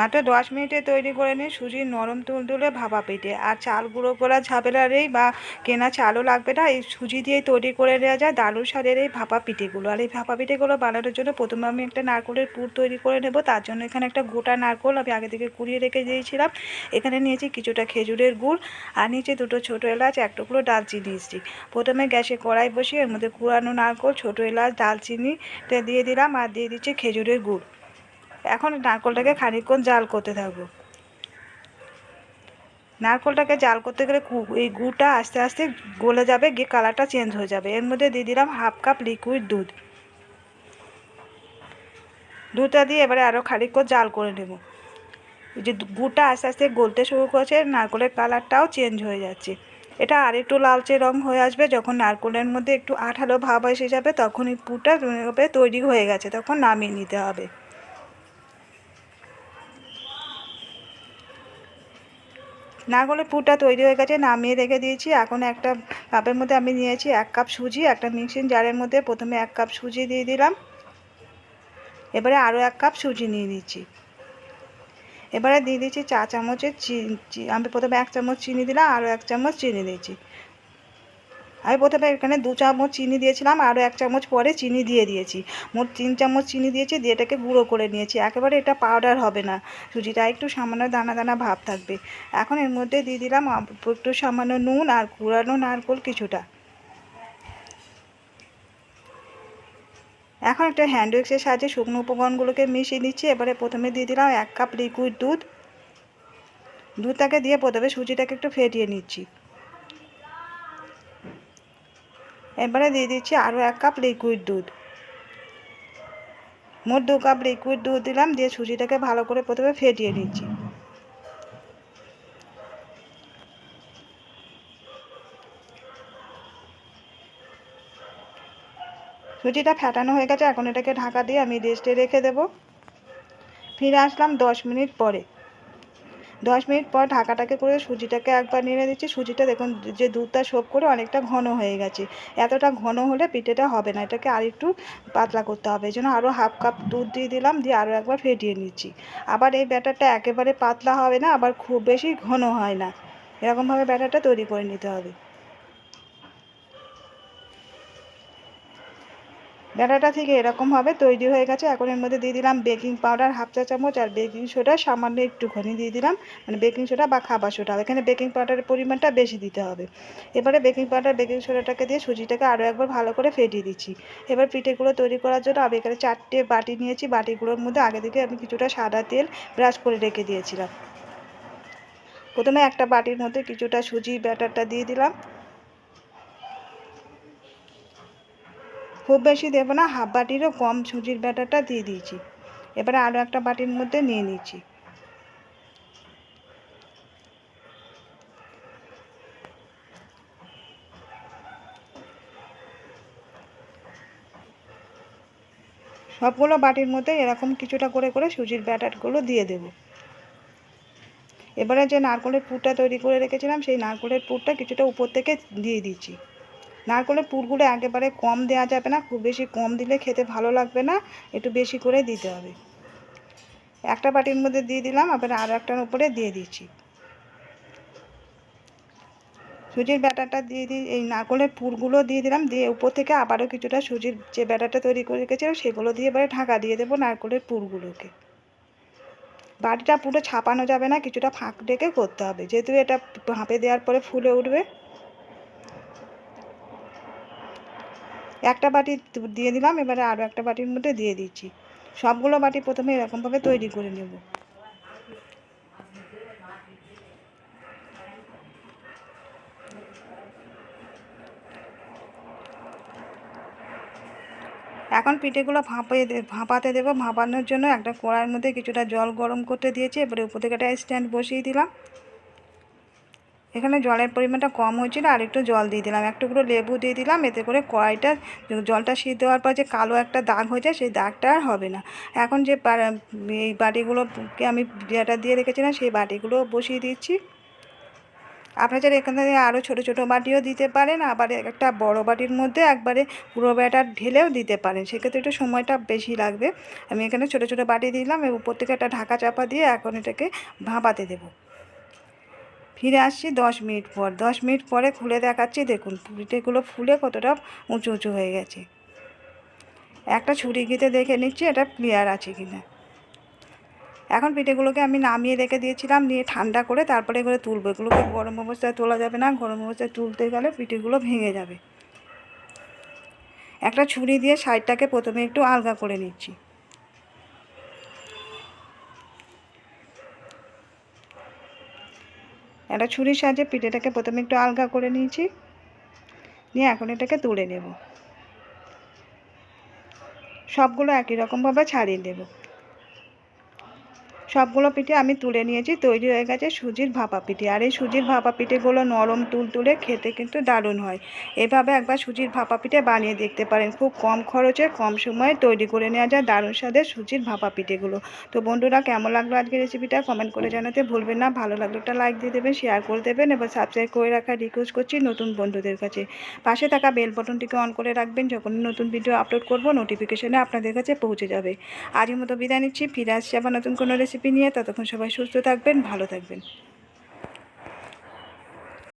মাত্র দশ মিনিটে তৈরি করে নিই সুজির নরম তুলতুলে ভাপা পিঠে। আর চাল গুঁড়ো করা ঝামেলার এই বা কেনা চালও লাগবে না, এই সুজি দিয়েই তৈরি করে নেওয়া যায় দারুণ স্বাদের এই ভাপা পিঠেগুলো। আর এই ভাপা পিঠেগুলো বানানোর জন্য প্রথমে আমি একটা নারকলের পুর তৈরি করে নেব, তার জন্য এখানে একটা গোটা নারকল আমি আগে থেকে কুড়িয়ে রেখে দিয়েছিলাম। এখানে নিয়েছি কিছুটা খেজুরের গুড়, আর নিচে দুটো ছোটো এলাচ, এক টুকরো ডালচিনি দিয়েছি প্রথমে গ্যাসে কড়াই বসিয়ে এর মধ্যে কুড়ানো নারকল, ছোটো এলাচ দালচিনিটা দিয়ে দিলাম, আর দিয়ে দিচ্ছি খেজুরের গুড়। এখন নারকলটাকে খানিকক্ষণ জাল করতে থাকব। নারকলটাকে জাল করতে গেলে এই গুড়টা আস্তে আস্তে গলে যাবে, গিয়ে কালারটা চেঞ্জ হয়ে যাবে। এর মধ্যে দিয়ে দিলাম হাফ কাপ লিকুইড দুধ। দুধটা দিয়ে এবারে আরও খানিকক্ষণ জাল করে নেব। যে গুড়টা আস্তে আস্তে গলতে শুরু করেছে, নারকলের কালারটাও চেঞ্জ হয়ে যাচ্ছে। এটা আর একটু লালচে রং হয়ে আসবে, যখন নারকলের মধ্যে একটু আঠালো ভাব এসে যাবে তখন এই পুরটা তৈরি হয়ে গেছে, তখন নামিয়ে নিতে হবে। নারকলের পুরটা তৈরি হয়ে গেছে, নামিয়ে রেখে দিয়েছি। এখন একটা কাপের মধ্যে আমি নিয়েছি এক কাপ সুজি, একটা মিক্সিং জারের মধ্যে প্রথমে এক কাপ সুজি দিয়ে দিলাম। এবারে আরও এক কাপ সুজি নিয়ে নিচ্ছি। এবারে দিয়ে দিচ্ছি চা চামচের চিনি আমি প্রথমে এক চামচ চিনি দিলাম আরও এক চামচ চিনি দিয়েছি। আমি প্রথমে এখানে দু চামচ চিনি দিয়েছিলাম আরও এক চামচ পরে চিনি দিয়ে দিয়েছি। মোট তিন চামচ চিনি দিয়েছি, দিয়ে এটাকে গুঁড়ো করে নিয়েছি। একেবারে এটা পাউডার হবে না। সুজিটা একটু সামান্য দানা দানা ভাব থাকবে। এখন এর মধ্যে দিয়ে দিলাম একটু সামান্য নুন আর কুড়ানো নারকোল কিছুটা। এখন একটা হ্যান্ড উইক্সের সাহায্যে শুকনো উপকরণগুলোকে মিশিয়ে দিচ্ছি এবারে প্রথমে দিয়ে দিলাম এক কাপ লিকুইড দুধ। দুধটাকে দিয়ে প্রথমে সুজিটাকে একটু ফেটিয়ে নিচ্ছি। এবারে দিয়ে দিচ্ছি আরও এক কাপ লিকুইড দুধ। মোট দু কাপ লিকুইড দুধ দিলাম, দিয়ে সুজিটাকে ভালো করে প্রথমে ফেটিয়ে নিচ্ছি। সুজিটা ফেটানো হয়ে গেছে, এখন এটাকে ঢাকা দিয়ে আমি রেস্টে রেখে দেব। ফিরে আসলাম দশ মিনিট পরে। দশ মিনিট পর ঢাকাটাকে করে সুজিটাকে একবার নেড়ে দিচ্ছি সুজিটা দেখুন, যে দুধটা শোক করে অনেকটা ঘন হয়ে গেছে। এতটা ঘন হলে পিঠেটা হবে না, এটাকে আর একটু পাতলা করতে হবে। এই জন্য আরও হাফ কাপ দুধ দিয়ে দিলাম, দিয়ে আরও একবার ফেটিয়ে নিচ্ছি। আবার এই ব্যাটারটা একেবারে পাতলা হবে না, আবার খুব বেশি ঘন হয় না। এরকমভাবে ব্যাটারটা তৈরি করে নিতে হবে। ডাটাটা থেকে এরকমভাবে তৈরি হয়ে গেছে। এখন এর মধ্যে দিয়ে দিলাম বেকিং পাউডার হাফ চা চামচ আর বেকিং সোডা, সামান্য একটুখানি দিয়ে দিলাম। মানে বেকিং সোডা বা খাবার সোডা। এখানে বেকিং পাউডারের পরিমাণটা বেশি দিতে হবে। এবারে বেকিং পাউডার, বেকিং সোডাটাকে দিয়ে সুজিটাকে আরও একবার ভালো করে ফেটিয়ে দিচ্ছি। এবার পিঠেগুলো তৈরি করার জন্য আমি এখানে চারটে বাটি নিয়েছি। বাটিগুলোর মধ্যে আগে থেকে আমি কিছুটা সাদা তেল ব্রাশ করে রেখে দিয়েছিলাম। প্রথমে একটা বাটির মধ্যে কিছুটা সুজি ব্যাটারটা দিয়ে দিলাম। খুব বেশি দেবো না, হাফ বাটিরও কম সুজির ব্যাটারটা দিয়ে দিয়েছি। এবারে আরও একটা বাটির মধ্যে নিয়ে নিচ্ছি। সবগুলো বাটির মধ্যে এরকম কিছুটা করে করে সুজির ব্যাটারগুলো দিয়ে দেব। এবারে যে নারকলের পুরটা তৈরি করে রেখেছিলাম, সেই নারকলের পুরটা কিছুটা উপর থেকে দিয়ে দিচ্ছি। নারকলের পুরগুলো একেবারে কম দেওয়া যাবে না, খুব বেশি কম দিলে খেতে ভালো লাগবে না, একটু বেশি করে দিতে হবে। একটা বাটির মধ্যে দিয়ে দিলাম, আবার আরও একটার উপরে দিয়ে দিচ্ছি। সুজির ব্যাটারটা দিয়ে দিই এই নারকলের পুরগুলো দিয়ে দিলাম, দিয়ে উপর থেকে আবারও কিছুটা সুজির যে ব্যাটারটা তৈরি করে রেখেছিলাম, সেগুলো দিয়ে এবারে ঢাকা দিয়ে দেবো নারকলের পুরগুলোকে। বাটিটা পুরো ছাপানো যাবে না, কিছুটা ফাঁক ডেকে করতে হবে, যেহেতু এটা ভাপে দেওয়ার পরে ফুলে উঠবে। একটা বাটি দিয়ে দিলাম, এবারে আরও একটা বাটির মধ্যে দিয়ে দিচ্ছি। সবগুলো বাটি প্রথমে এরকমভাবে তৈরি করে নেব। এখন পিঠেগুলো ভাপে ভাপাতে দেবো। ভাপানোর জন্য একটা কড়াইয়ের মধ্যে কিছুটা জল গরম করতে দিয়েছি। এবারে উপর থেকে একটা স্ট্যান্ড বসিয়ে দিলাম। এখানে জলের পরিমাণটা কম হয়েছিল আর একটু জল দিয়ে দিলাম। এক লেবু দিয়ে দিলাম, এতে করে কড়াইটা জলটা সিদ্ধ দেওয়ার পর যে কালো একটা দাগ হয়ে যায়, সেই দাগটা আর হবে না। এখন যে এই বাটিগুলোকে আমি যেটা দিয়ে রেখেছিলাম, সেই বাটিগুলো বসিয়ে দিচ্ছি। আপনারা যারা এখান থেকে আরও ছোটো ছোটো বাটিও দিতে পারেন, আবার একটা বড় বাটির মধ্যে একবারে পুরো ব্যাটার ঢেলেও দিতে পারেন। সেক্ষেত্রে একটু সময়টা বেশি লাগবে। আমি এখানে ছোটো ছোটো বাটি দিলাম এবং থেকে একটা ঢাকা চাপা দিয়ে এখন এটাকে ভাপাতে দেবো। ফিরে আসছি দশ মিনিট পর। দশ মিনিট পরে খুলে দেখাচ্ছি, দেখুন পিঠেগুলো ফুলে কতটা উঁচু উঁচু হয়ে গেছে। একটা ছুরি গিতে দেখে নিচ্ছি এটা ক্লিয়ার আছে কি না এখন পিঠেগুলোকে আমি নামিয়ে রেখে দিয়েছিলাম, নিয়ে ঠান্ডা করে তারপরে এগুলো তুলবো। এগুলোকে গরম অবস্থায় তোলা যাবে না, গরম অবস্থায় তুলতে গেলে পিঠেগুলো ভেঙে যাবে। একটা ছুরি দিয়ে সাইডটাকে প্রথমে একটু আলগা করে নিচ্ছি। একটা ছুরির সাহায্যে পিঠেটাকে প্রথমে একটু আলগা করে নিয়েছি। নিয়ে এখন এটাকে তুলে নেব। সবগুলো একই রকমভাবে ছাড়িয়ে দেবো সবগুলো পিঠে আমি তুলে নিয়েছি, তৈরি হয়ে গেছে সুজির ভাপা পিঠে। আর এই সুজির ভাপা পিঠেগুলো নরম তুলতুলে খেতে কিন্তু দারুণ হয়। এভাবে একবার সুজির ভাপা পিঠে বানিয়ে দেখতে পারেন। খুব কম খরচে কম সময়ে তৈরি করে নেওয়া যায় দারুণ স্বাদের সুজির ভাপা পিঠেগুলো। তো বন্ধুরা, কেমন লাগল আজকে রেসিপিটা? কমেন্ট করে জানাতে ভুলবেন না। ভালো লাগল একটা লাইক দিয়ে দেবেন শেয়ার করে দেবেন এবার সাবস্ক্রাইব করে রাখার রিকোয়েস্ট করছি নতুন বন্ধুদের কাছে। পাশে থাকা বেল বটনটিকে অন করে রাখবেন, যখন নতুন ভিডিও আপলোড করব নোটিফিকেশনে আপনাদের কাছে পৌঁছে যাবে। আজকের মতো বিদায় নিচ্ছি। ফিরে আসছি আবার নতুন কোনো রেসিপি নিয়ে ততক্ষণ সবাই সুস্থ থাকবেন ভালো থাকবেন।